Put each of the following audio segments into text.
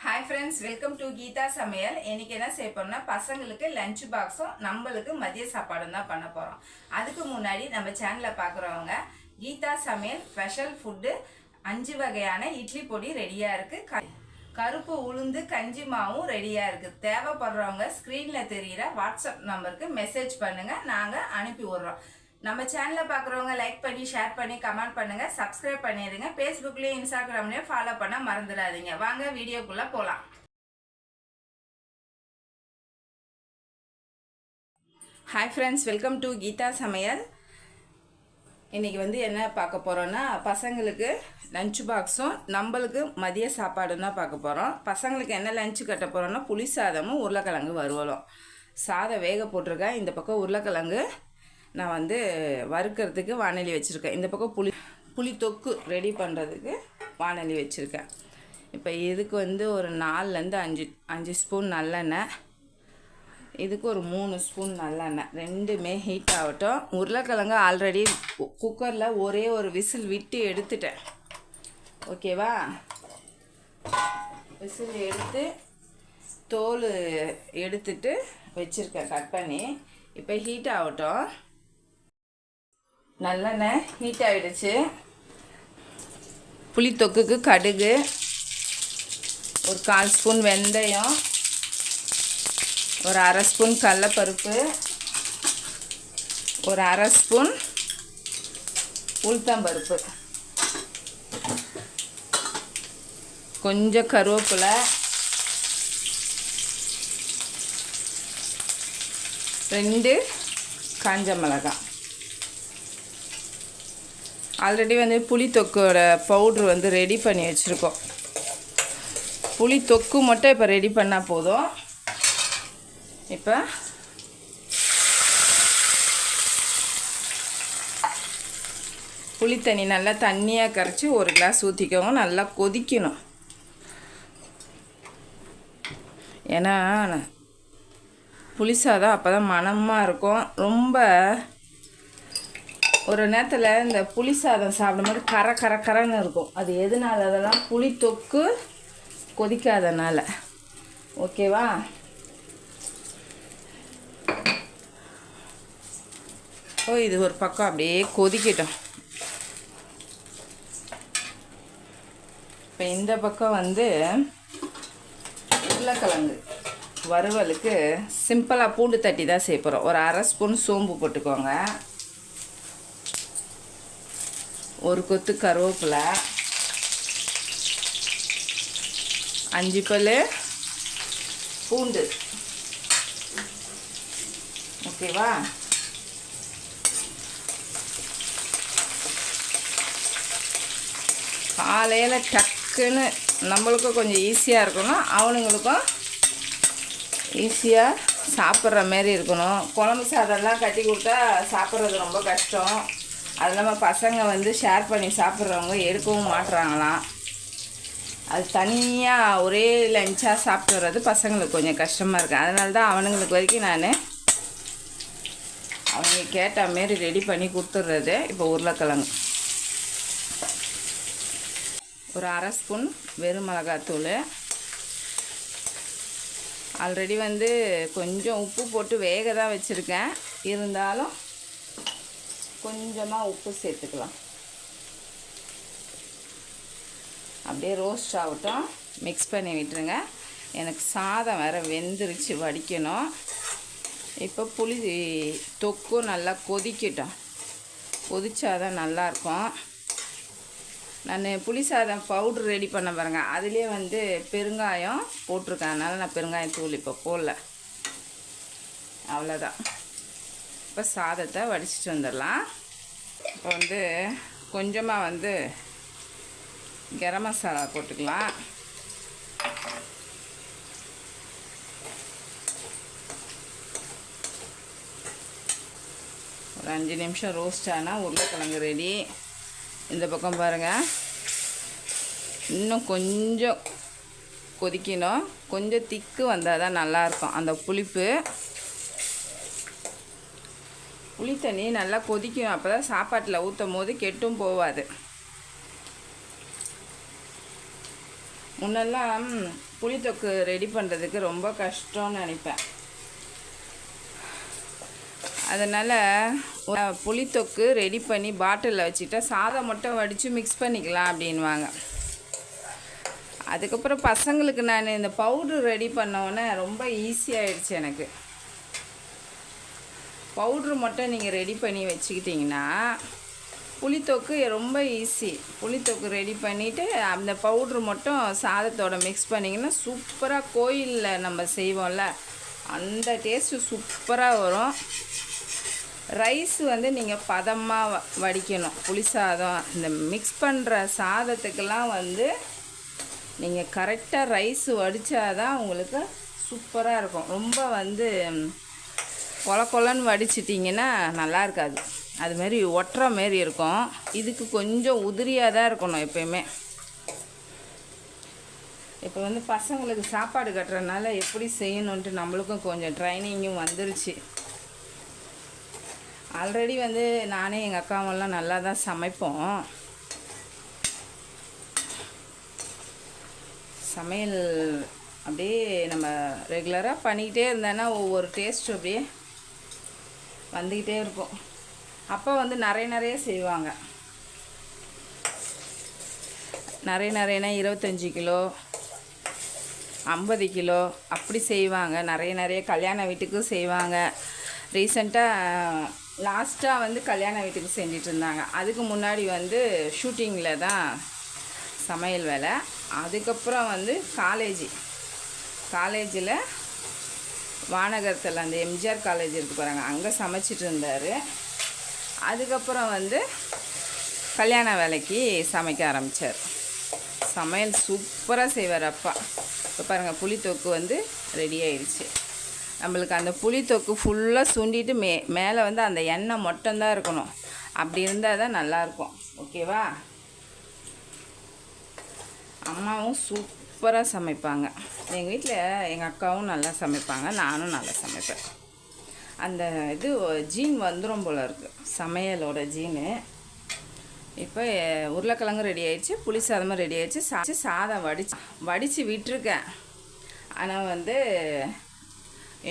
Hi friends welcome to Geetha சமையல் இன்னைக்கு என்ன செய்ய பசங்களுக்கு லஞ்ச் பாக்ஸும் நம்மளுக்கு மதிய சாப்பாடும் தான் பண்ண போகிறோம் அதுக்கு முன்னாடி நம்ம சேனலை பார்க்குறவங்க கீதா சமையல் ஸ்பெஷல் ஃபுட்டு அஞ்சு வகையான இட்லி பொடி ரெடியாக இருக்குது கருப்பு உளுந்து கஞ்சி மாவும் ரெடியாக இருக்குது தேவைப்படுறவங்க ஸ்க்ரீனில் தெரிகிற வாட்ஸ்அப் நம்பருக்கு மெசேஜ் பண்ணுங்கள் நாங்கள் அனுப்பி விட்றோம். நம்ம சேனலை பார்க்குறவங்க லைக் பண்ணி ஷேர் பண்ணி கமெண்ட் பண்ணுங்க. சப்ஸ்கிரைப் பண்ணிடுங்க. ஃபேஸ்புக்லேயும் இன்ஸ்டாகிராம்லேயும் ஃபாலோ பண்ண மறந்துடாதீங்க. வாங்க வீடியோக்குள்ளே போகலாம் hi friends welcome to Geetha சமையல் இன்றைக்கி வந்து என்ன பார்க்க போகிறோன்னா பசங்களுக்கு லஞ்ச் பாக்ஸும் நம்மளுக்கு மதிய சாப்பாடும் தான் பார்க்க போகிறோம் பசங்களுக்கு என்ன லஞ்சு கட்ட போகிறோன்னா புளி சாதமும் உருளைக்கிழங்கு வறுவலும். சாதம் வேக போட்டிருக்கேன். இந்த பக்கம் உருளைக்கிழங்கு நான் வந்து வறுக்கிறதுக்கு வானொலி வச்சுருக்கேன். இந்த பக்கம் புளி புளி தொக்கு ரெடி பண்ணுறதுக்கு வானொலி வச்சுருக்கேன். இப்போ இதுக்கு வந்து ஒரு நாலுலேருந்து அஞ்சு அஞ்சு ஸ்பூன் நல்லெண்ணெய். இதுக்கு ஒரு மூணு ஸ்பூன் நல்லெண்ணெய். ரெண்டுமே ஹீட் ஆகட்டும். உருளைக்கிழங்கு ஆல்ரெடி குக்கரில் ஒரே ஒரு விசில் விட்டு எடுத்துட்டேன். ஓகேவா விசில் எடுத்து தோல் எடுத்துட்டு வச்சுருக்கேன் கட் பண்ணி. இப்போ ஹீட் ஆகட்டும். நல்லெண்ணெய் ஹீட் ஆகிடுச்சு புளித்தொக்குக்கு கடுகு ஒரு கால் ஸ்பூன் வெந்தயம் ஒரு அரை ஸ்பூன் கடலப்பருப்பு ஒரு அரை ஸ்பூன் உளுத்தம்பருப்பு. கொஞ்சம் கருவேப்பிலை ரெண்டு காஞ்ச மிளகாய். ஆல்ரெடி வந்து புளி தொக்கோட பவுட்ரு வந்து ரெடி பண்ணி வச்சுருக்கோம். புளி தொக்கு மட்டும் இப்போ ரெடி பண்ணால் போதும். இப்போ புளி தண்ணி நல்லா தண்ணியாக கரைச்சி ஒரு கிளாஸ் ஊற்றிக்கோங்க நல்லா கொதிக்கணும். ஏன்னா புளிசாதான் அப்போ தான் மணமாக இருக்கும். ரொம்ப ஒரு நேரத்தில் இந்த புளி சாதம் சாப்பிடும்போது கர கர கரன்னு இருக்கும். அது எதனால? அதெல்லாம் புளி தொக்கு கொதிக்காதனால. ஓகேவா? ஓ இது ஒரு பக்கம் அப்படியே கொதிக்கட்டும். இப்போ இந்த பக்கம் வந்து உருளைக்கிழங்கு வறுவலுக்கு சிம்பிளாக பூண்டு தட்டி தான் சேர்ப்போம் ஒரு அரை ஸ்பூன் சோம்பு போட்டுக்கோங்க. ஒரு கொத்து கருவேப்பிலை அஞ்சு பல் பூண்டு. ஓகேவா? காலையில் டக்குன்னு நம்மளுக்கும் கொஞ்சம் ஈஸியாக இருக்கணும். அவனுங்களுக்கும் ஈஸியாக சாப்பிட்ற மாரி இருக்கணும். குழம்பு சாதம்லாம் கட்டி கொடுத்தா சாப்பிட்றது ரொம்ப கஷ்டம். அது இல்லாமல் பசங்க வந்து ஷேர் பண்ணி சாப்பிட்றவங்க எடுக்கவும் மாட்டுறாங்களாம் அது தனியாக ஒரே லஞ்சாக சாப்பிட்டு வர்றது பசங்களுக்கு கொஞ்சம் கஷ்டமாக இருக்குது அதனால தான் அவனுங்களுக்கு வரைக்கும் நான் அவங்க கேட்ட மாரி ரெடி பண்ணி கொடுத்துட்றது. இப்போ உருளைக்கிழங்கு. ஒரு அரை ஸ்பூன் வெறும் மிளகாத்தூள். ஆல்ரெடி வந்து கொஞ்சம் உப்பு போட்டு வேக தான் வச்சுருக்கேன். இருந்தாலும் கொஞ்சமாக உப்பு சேர்த்துக்கலாம். அப்படியே ரோஸ்ட் ஆகட்டும். மிக்ஸ் பண்ணி விட்டுருங்க. எனக்கு சாதம் வேறு வெந்துருச்சு வடிக்கணும். இப்போ புளி தொக்கும் நல்லா கொதிக்கட்டும். கொதிச்சாதான் நல்லாயிருக்கும். நான் புளி சாதம் பவுட்ரு ரெடி பண்ண பாருங்கள் அதுலேயே வந்து பெருங்காயம் போட்டிருக்கேன். அதனால் நான் பெருங்காயம் தூள் இப்போ போடல. அவ்வளோதான் இப்போ சாதத்தை வடிச்சிட்டு வந்துடலாம். இப்போ வந்து கொஞ்சமாக வந்து கரம் மசாலா போட்டுக்கலாம். ஒரு அஞ்சு நிமிஷம் ரோஸ்ட் ஆனால் உருளைக்கிழங்கு ரெடி இந்த பக்கம் பாருங்கள் இன்னும் கொஞ்சம் கொதிக்கணும். கொஞ்சம் திக்கு வந்தால் தான் நல்லாயிருக்கும் அந்த புளிப்பு புளி தண்ணி நல்லா கொதிக்கும். அப்போ தான் சாப்பாட்டில் ஊற்றும் போது கெட்டும் போகாது முன்னெல்லாம் புளித்தொக்கு ரெடி பண்ணுறதுக்கு ரொம்ப கஷ்டம்னு நினைப்பேன். அதனால் புளித்தொக்கு ரெடி பண்ணி பாட்டிலில் வச்சுக்கிட்டா சாதம் மட்டும் வடித்து மிக்ஸ் பண்ணிக்கலாம் அப்படின்வாங்க அதுக்கப்புறம் பசங்களுக்கு நான் இந்த பவுட்ரு ரெடி பண்ணோன்னே ரொம்ப ஈஸியாகிடுச்சு எனக்கு. பவுட்ரு மட்டும் நீங்கள் ரெடி பண்ணி வச்சுக்கிட்டிங்கன்னா புளித்தொக்கு ரொம்ப ஈஸி புளித்தொக்கு ரெடி பண்ணிவிட்டு அந்த பவுட்ரு மட்டும் சாதத்தோட மிக்ஸ் பண்ணிங்கன்னா சூப்பராக கோயிலில் நம்ம செய்வோம்ல அந்த டேஸ்ட்டு சூப்பராக வரும். ரைஸ் வந்து நீங்கள் பதமாக வ- வடிக்கணும். புளி சாதம் இந்த மிக்ஸ் பண்ணுற சாதத்துக்கெல்லாம் வந்து நீங்கள் கரெக்டாக ரைஸ் வடித்தாதான் உங்களுக்கு சூப்பராக இருக்கும். ரொம்ப வந்து கொல கொலன்னு வடிச்சிட்டிங்கன்னா நல்லா இருக்காது அது மாதிரி ஒட்டுற மாரி இருக்கும். இதுக்கு கொஞ்சம் உதிரியாக தான் இருக்கணும் எப்பயுமே. இப்போ வந்து பசங்களுக்கு சாப்பாடு கட்டுறதுனால எப்படி செய்யணுன்ட்டு நம்மளுக்கும் கொஞ்சம் ட்ரைனிங்கும் வந்துருச்சு. ஆல்ரெடி வந்து நானே எங்கள் அக்காவெல்லாம் நல்லா தான் சமைப்போம். சமையல் அப்படியே நம்ம ரெகுலராக பண்ணிக்கிட்டே இருந்தேன்னா ஒவ்வொரு டேஸ்ட்டும் அப்படியே வந்துக்கிட்டே இருக்கும். அப்போ வந்து நிறைய நிறைய செய்வாங்க. நிறைய நிறையனா இருபத்தஞ்சி கிலோ ஐம்பது கிலோ அப்படி செய்வாங்க. நிறைய நிறைய கல்யாண வீட்டுக்கும் செய்வாங்க. ரீசெண்டாக லாஸ்ட்டாக வந்து கல்யாண வீட்டுக்கு செஞ்சிட்டு இருந்தாங்க. அதுக்கு முன்னாடி வந்து ஷூட்டிங்கில் தான் சமையல் வேலை. அதுக்கப்புறம் வந்து காலேஜ் காலேஜில் வானகரத்தில் அந்த எம்ஜிஆர் காலேஜ் இருக்குது பாருங்கள் அங்கே சமைச்சிட்டு இருந்தார். அதுக்கப்புறம் வந்து கல்யாண வேலைக்கு சமைக்க ஆரம்பித்தார் சமையல் சூப்பராக செய்வார் அப்பா. இப்போ பாருங்கள் புளித்தொக்கு வந்து ரெடி ஆயிடுச்சு நம்மளுக்கு அந்த புளித்தொக்கு ஃபுல்லாக சுண்டிட்டு மே மேலே வந்து அந்த எண்ணெய் மட்டும்தான் இருக்கணும். அப்படி இருந்தால் தான் நல்லாயிருக்கும் ஓகேவா அம்மாவும் சூப் சூப்பராக சமைப்பாங்க. எங்கள் வீட்டில் எங்கள் அக்காவும் நல்லா சமைப்பாங்க நானும் நல்லா சமைப்பேன். அந்த இது ஜீன் வந்துடும் போல் இருக்குது சமையலோட ஜீனு. இப்போ உருளைக்கிழங்கு ரெடி ஆயிடுச்சு புளி சாதமும் ரெடி ஆயிடுச்சு. சா சாதம் வடிச்சு வடித்து விட்டுருக்கேன். ஆனால் வந்து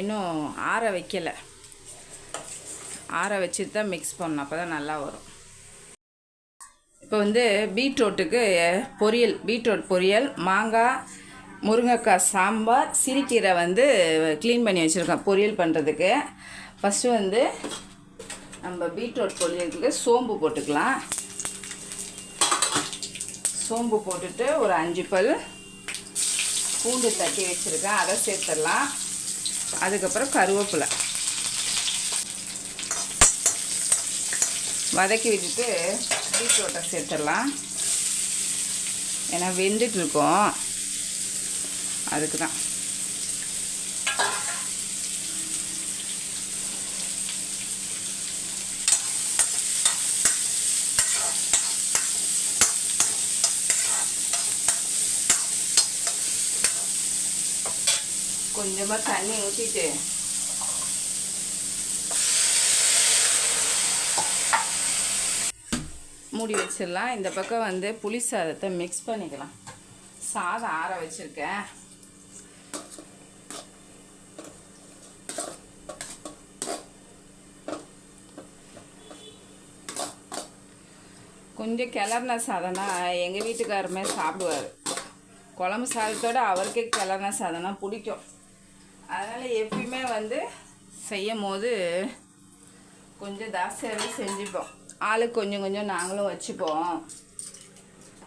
இன்னும் ஆற வைக்கலை. ஆற வச்சுட்டு தான் மிக்ஸ் பண்ணணும் அப்போ தான் நல்லா வரும். இப்போ வந்து பீட்ரூட்டுக்கு பொரியல் பீட்ரூட் பொரியல் மாங்காய் முருங்கைக்காய் சாம்பார் சிறுக்கீரை வந்து க்ளீன் பண்ணி வச்சுருக்கோம் பொரியல் பண்ணுறதுக்கு ஃபஸ்ட்டு வந்து நம்ம பீட்ரூட் பொரியலுக்கு சோம்பு போட்டுக்கலாம். சோம்பு போட்டுட்டு ஒரு அஞ்சு பல் பூண்டு தட்டி வச்சுருக்கேன். அதை சேர்த்துடலாம். அதுக்கப்புறம் கருவேப்பிலை. வதக்கி விட்டுட்டு பீட்ரூட்டை சேர்த்துடலாம். ஏன்னா வெந்துட்டு இருக்கோம் அதுக்கு தான் கொஞ்சமாக தண்ணி ஊற்றிட்டு மூடி வச்சிடலாம். இந்த பக்கம் வந்து புளி சாதத்தை மிக்ஸ் பண்ணிக்கலாம். சாதம் ஆற வச்சுருக்கேன். கொஞ்சம் கிளறின சாதம்னா எங்கள் வீட்டுக்காரருமே சாப்பிடுவார். குழம்பு சாதத்தோட அவருக்கே கிளறின சாதம்னா பிடிக்கும். அதனால் எப்பயுமே வந்து செய்யும் போது கொஞ்சம் ஜாஸ்தியாகவே செஞ்சுப்போம். ஆளுக்கு கொஞ்சம் கொஞ்சம் நாங்களும் வச்சுப்போம்.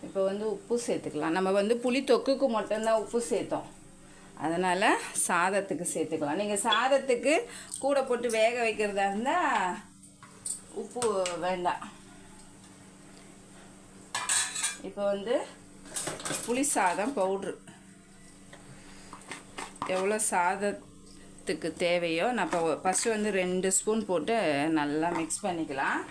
இப்போ வந்து உப்பு சேர்த்துக்கலாம். நம்ம வந்து புளி தொக்குக்கு மட்டும்தான் உப்பு சேர்த்தோம். அதனால் சாதத்துக்கு சேர்த்துக்கலாம். நீங்கள் சாதத்துக்கு கூட போட்டு வேக வைக்கிறதா இருந்தால் உப்பு வேண்டாம். இப்போ வந்து புளி சாதம் பவுட்ரு. எவ்வளோ சாதத்துக்கு தேவையோ நான் இப்போ ஃபஸ்ட்டு வந்து ரெண்டு ஸ்பூன் போட்டு நல்லா மிக்ஸ் பண்ணிக்கலாம்.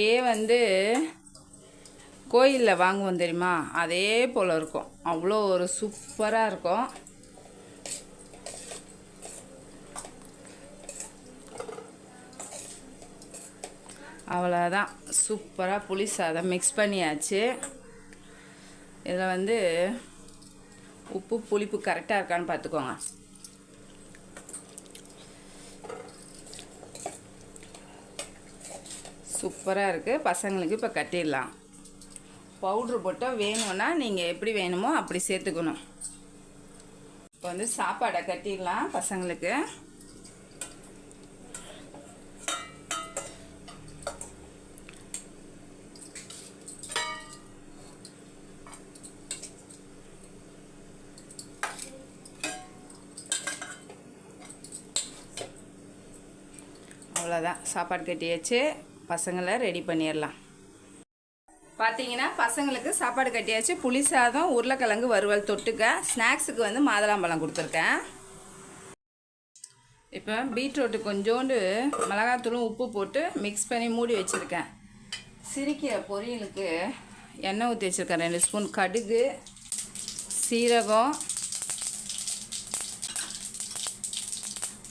அப்படியே வந்து கோயிலில் வாங்குவோம் தெரியுமா? அதே போல் இருக்கும். அவ்வளோ ஒரு சூப்பராக இருக்கும். அவ்வளோதான் சூப்பராக புளி சாதம் மிக்ஸ் பண்ணியாச்சு. இதில் வந்து உப்பு புளிப்பு கரெக்டாக இருக்கான்னு பார்த்துக்கோங்க. சூப்பராக இருக்குது பசங்களுக்கு இப்போ கட்டிடலாம். பவுட்ரு போட்டால் வேணும்னா நீங்கள் எப்படி வேணுமோ அப்படி சேர்த்துக்கணும். இப்போ வந்து சாப்பாடை கட்டிடலாம் பசங்களுக்கு. அவ்வளோதான் சாப்பாடு கட்டியாச்சு. பசங்களை ரெடி பண்ணிடலாம் பார்த்தீங்கன்னா பசங்களுக்கு சாப்பாடு கட்டியாச்சு. புளி சாதம் உருளைக்கிழங்கு வறுவல் தொட்டுக்க ஸ்நாக்ஸுக்கு வந்து மாதுளம்பழம் கொடுத்துருக்கேன். இப்போ பீட்ரூட்டு கொஞ்சோண்டு மிளகாத்தூளும் உப்பு போட்டு மிக்ஸ் பண்ணி மூடி வச்சுருக்கேன். சிரிக்கிற பொரியலுக்கு எண்ணெய் ஊற்றி வச்சுருக்கேன். ரெண்டு ஸ்பூன் கடுகு சீரகம்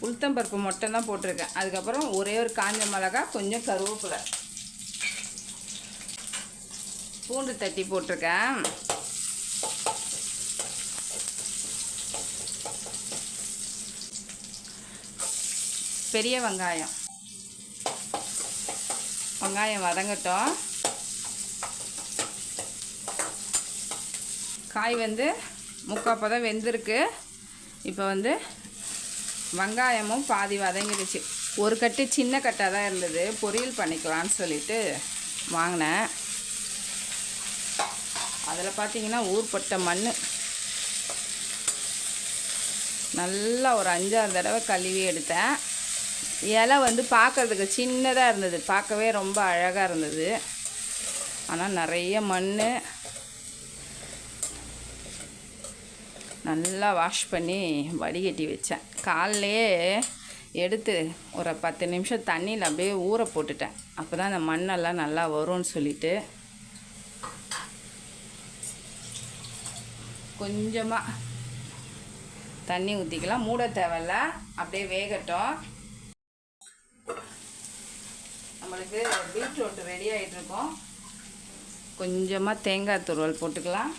உளுத்தம்பருப்பு மட்டும் தான் போட்டிருக்கேன். அதுக்கப்புறம் ஒரே ஒரு காஞ்ச மிளகா கொஞ்சம் கருவேப்பிலை. பூண்டு தட்டி போட்டிருக்கேன். பெரிய வெங்காயம். வெங்காயம் வதங்கட்டும். காய் வந்து முக்கால் பதம் வெந்திருக்கு. இப்போ வந்து வெங்காயமும் பாதி வதங்கிடுச்சு. ஒரு கட்டு சின்ன கட்டாக தான் இருந்தது. பொரியல் பண்ணிக்கலான்னு சொல்லிட்டு வாங்கினேன். அதில் பார்த்தீங்கன்னா ஊர்பட்ட மண். நல்லா ஒரு அஞ்சாறு தடவை கழுவி எடுத்தேன். இலை வந்து பார்க்கறதுக்கு சின்னதாக இருந்தது. பார்க்கவே ரொம்ப அழகாக இருந்தது. ஆனால் நிறைய மண். நல்லா வாஷ் பண்ணி வடிகட்டி வச்சேன். காலையிலே எடுத்து ஒரு பத்து நிமிஷம் தண்ணியில் அப்படியே ஊற போட்டுட்டேன். அப்போ தான் அந்த மண்ணெல்லாம் நல்லா வரும்னு சொல்லிட்டு கொஞ்சமாக தண்ணி ஊற்றிக்கலாம் மூட தேவையில்ல. அப்படியே வேகட்டும். நம்மளுக்கு பீட்ரூட் ரெடி ஆகிட்டுருக்கோம் கொஞ்சமாக தேங்காய் துருவல் போட்டுக்கலாம்.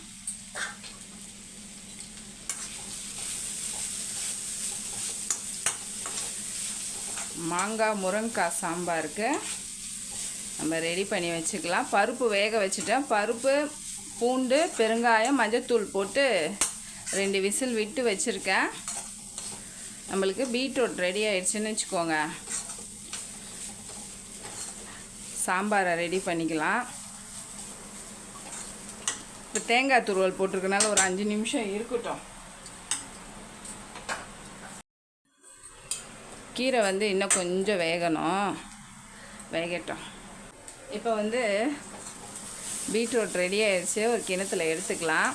மாங்காய் முருங்கைக்காய் சாம்பாருக்கு நம்ம ரெடி பண்ணி வச்சுக்கலாம். பருப்பு வேக வச்சுட்டேன். பருப்பு பூண்டு பெருங்காயம் மஞ்சத்தூள் போட்டு ரெண்டு விசில் விட்டு வச்சுருக்கேன். நம்மளுக்கு பீட்ரூட் ரெடி ஆயிடுச்சுன்னு வச்சுக்கோங்க. சாம்பாரை ரெடி பண்ணிக்கலாம். இப்போ தேங்காய் துருவல் போட்டிருக்கனால ஒரு அஞ்சு நிமிஷம் இருக்கட்டும். கீரை வந்து இன்னும் கொஞ்சம் வேகணும். வேகட்டும். இப்போ வந்து பீட்ரூட் ரெடி ஆயிடுச்சு. ஒரு கிணத்துல எடுத்துக்கலாம்.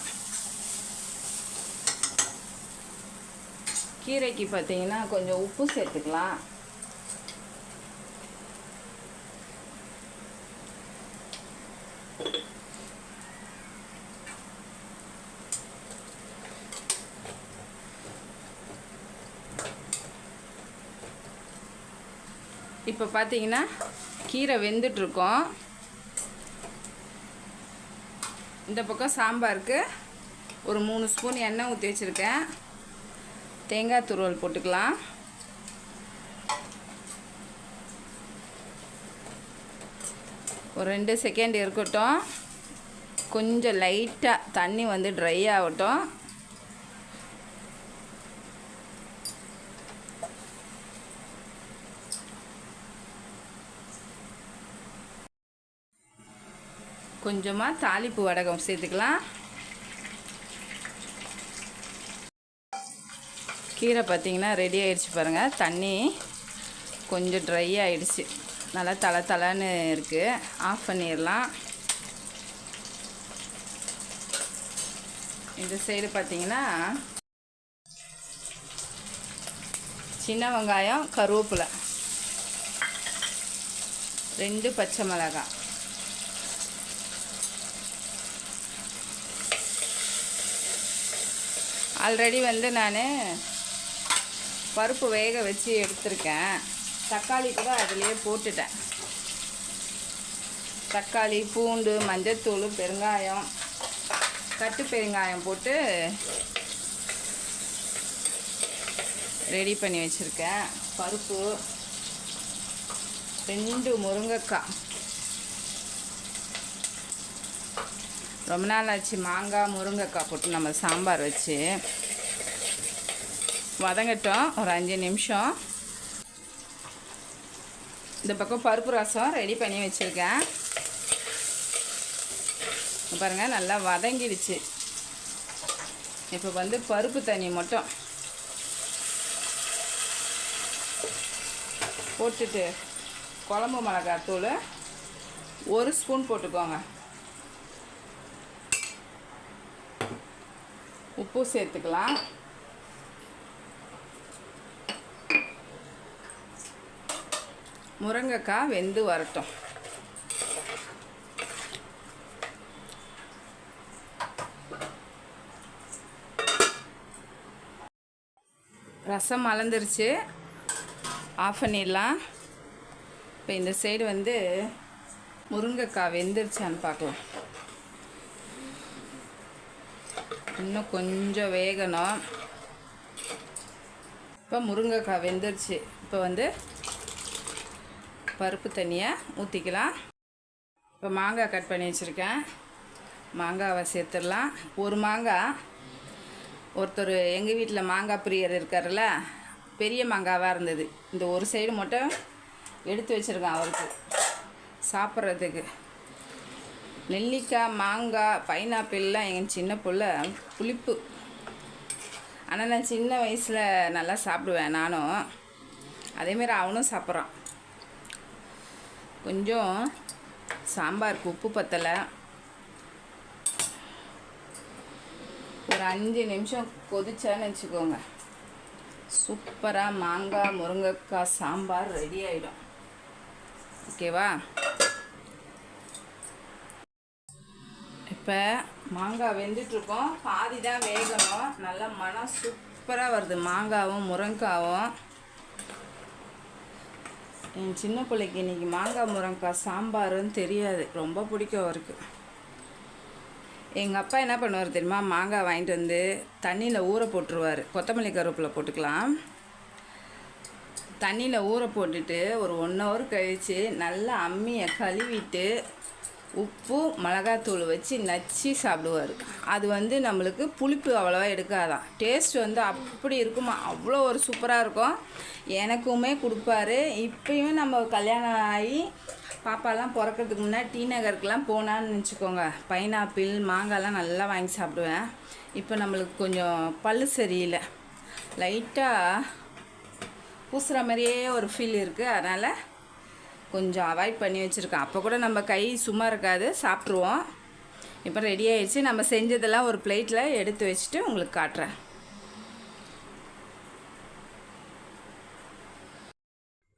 கீரைக்கு பார்த்தீங்கன்னா கொஞ்சம் உப்பு சேர்த்துக்கலாம். இப்போ பார்த்தீங்கன்னா கீரை வெந்துட்ருக்கோம் இந்த பக்கம் சாம்பாருக்கு ஒரு மூணு ஸ்பூன் எண்ணெய் ஊற்றி வச்சுருக்கேன். தேங்காய் துருவல் போட்டுக்கலாம். ஒரு ரெண்டு செகண்ட் இருக்கட்டும். கொஞ்சம் லைட்டாக தண்ணி வந்து ட்ரை ஆகட்டும். கொஞ்சமாக தாளிப்பு வடகம் சேர்த்துக்கலாம். கீரை பார்த்தீங்கன்னா ரெடி ஆகிடுச்சு பாருங்கள் தண்ணி கொஞ்சம் ட்ரை ஆகிடுச்சு நல்லா தலை தலைன்னு இருக்குது ஆஃப் பண்ணிடலாம். இந்த சைடு பார்த்தீங்கன்னா சின்ன வெங்காயம் கருவேப்பிலை. ரெண்டு பச்சை மிளகாய். ஆல்ரெடி வந்து நான் பருப்பு வேக வச்சு எடுத்திருக்கேன். தக்காளி கூட அதிலே போட்டுட்டேன். தக்காளி பூண்டு மஞ்சத்தூள் பெருங்காயம் கட்டு பெருங்காயம் போட்டு ரெடி பண்ணி வச்சுருக்கேன். பருப்பு ரெண்டு முருங்கைக்காய். ரொம்ப நாள் ஆச்சு மாங்காய் முருங்கைக்காய் போட்டு நம்ம சாம்பார் வச்சு. வதங்கட்டும். ஒரு அஞ்சு நிமிஷம். இந்த பக்கம் பருப்பு ரசம் ரெடி பண்ணி வச்சுருக்கேன். பாருங்கள் நல்லா வதங்கிடுச்சு. இப்போ வந்து பருப்பு தண்ணி மட்டும். போட்டுட்டு குழம்பு மிளகாய் தூள் ஒரு ஸ்பூன் போட்டுக்கோங்க. உப்பு சேர்த்துக்கலாம். முருங்கைக்காய் வெந்து வரட்டும். ரசம் மலர்ந்துருச்சு. ஆஃப் பண்ணிடலாம். இப்போ இந்த சைடு வந்து முருங்கைக்காய் வெந்துருச்சான்னு பார்க்கலாம். இன்னும் கொஞ்சம் வேகணும். இப்போ முருங்கைக்காய் வெந்துருச்சு. இப்போ வந்து பருப்பு தண்ணியை ஊற்றிக்கலாம் இப்போ மாங்காய் கட் பண்ணி வச்சுருக்கேன். மாங்காவை சேர்த்துடலாம். ஒரு மாங்காய் ஒருத்தர் எங்கள் வீட்டில் மாங்காய் பிரியர் இருக்கார்ல பெரிய மாங்காவாக இருந்தது. இந்த ஒரு சைடு மட்டும் எடுத்து வச்சுருக்கேன் அவருக்கு. சாப்பிட்றதுக்கு. நெல்லிக்காய் மாங்காய் பைனாப்பிள்லாம் எங்கள் சின்ன பிள்ளை புளிப்பு. ஆனால் நான் சின்ன வயசில் நல்லா சாப்பிடுவேன் நானும். அதேமாரி அவனும் சாப்பிட்றான். கொஞ்சம் சாம்பாருக்கு உப்பு பத்தலை. ஒரு அஞ்சு நிமிஷம் கொதிச்சான்னு வச்சுக்கோங்க. சூப்பராக மாங்காய் முருங்கைக்காய் சாம்பார் ரெடி ஆகிடும் ஓகேவா இப்போ மாங்காய் வெந்துட்டுருக்கோம். பாதி தான் வேகணும். நல்லா மனம் சூப்பராக வருது மாங்காவும் முருங்காவும். என் சின்ன பிள்ளைக்கு இன்றைக்கி மாங்காய் முருங்காய் சாம்பாருன்னு தெரியாது. ரொம்ப பிடிக்கும் அவருக்கு. எங்கள் அப்பா என்ன பண்ணுவார் தெரியுமா? மாங்காய் வாங்கிட்டு வந்து தண்ணியில் ஊற போட்டுருவார். கொத்தமல்லி கருவேப்பில் போட்டுக்கலாம். தண்ணியில் ஊற போட்டுட்டு ஒரு ஒன் ஹவர் கழித்து நல்லா அம்மியை கழுவிட்டு உப்பு மிளகாத்தூள் வச்சு நச்சு சாப்பிடுவார். அது வந்து நம்மளுக்கு புளிப்பு அவ்வளோவா எடுக்காதான் டேஸ்ட் வந்து அப்படி இருக்குமா? அவ்வளோ ஒரு சூப்பராக இருக்கும். எனக்குமே கொடுப்பாரு. இப்பயும் நம்ம கல்யாணம் ஆகி பாப்பாலாம் பிறக்கிறதுக்கு முன்னாடி டி நகருக்கெலாம் போனான்னு நினச்சிக்கோங்க பைனாப்பிள் மாங்காய்லாம் நல்லா வாங்கி சாப்பிடுவேன். இப்போ நம்மளுக்கு கொஞ்சம் பல்லு சரியில்லை. லைட்டாக பூசுகிற மாதிரியே ஒரு ஃபீல் இருக்குது அதனால் கொஞ்சம் அவாய்ட் பண்ணி வச்சுருக்கேன். அப்போ கூட நம்ம கை சும்மா இருக்காது சாப்பிட்ருவோம் இப்போ ரெடி ஆகிடுச்சு நம்ம செஞ்சதெல்லாம் ஒரு பிளேட்டில் எடுத்து வச்சுட்டு உங்களுக்கு காட்டுறேன்.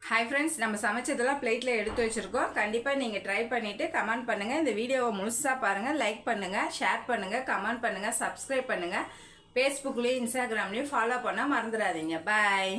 ஹாய் ஃப்ரெண்ட்ஸ் நம்ம சமைச்சதெல்லாம் பிளேட்டில் எடுத்து வச்சுருக்கோம். கண்டிப்பாக நீங்கள் ட்ரை பண்ணிவிட்டு கமெண்ட் பண்ணுங்கள் இந்த வீடியோவை முழுசாக பாருங்கள் லைக் பண்ணுங்கள் ஷேர் பண்ணுங்கள் கமெண்ட் பண்ணுங்கள் சப்ஸ்கிரைப் பண்ணுங்கள் ஃபேஸ்புக்லேயும் இன்ஸ்டாகிராம்லேயும் ஃபாலோ பண்ண மறந்துடாதீங்க. பாய்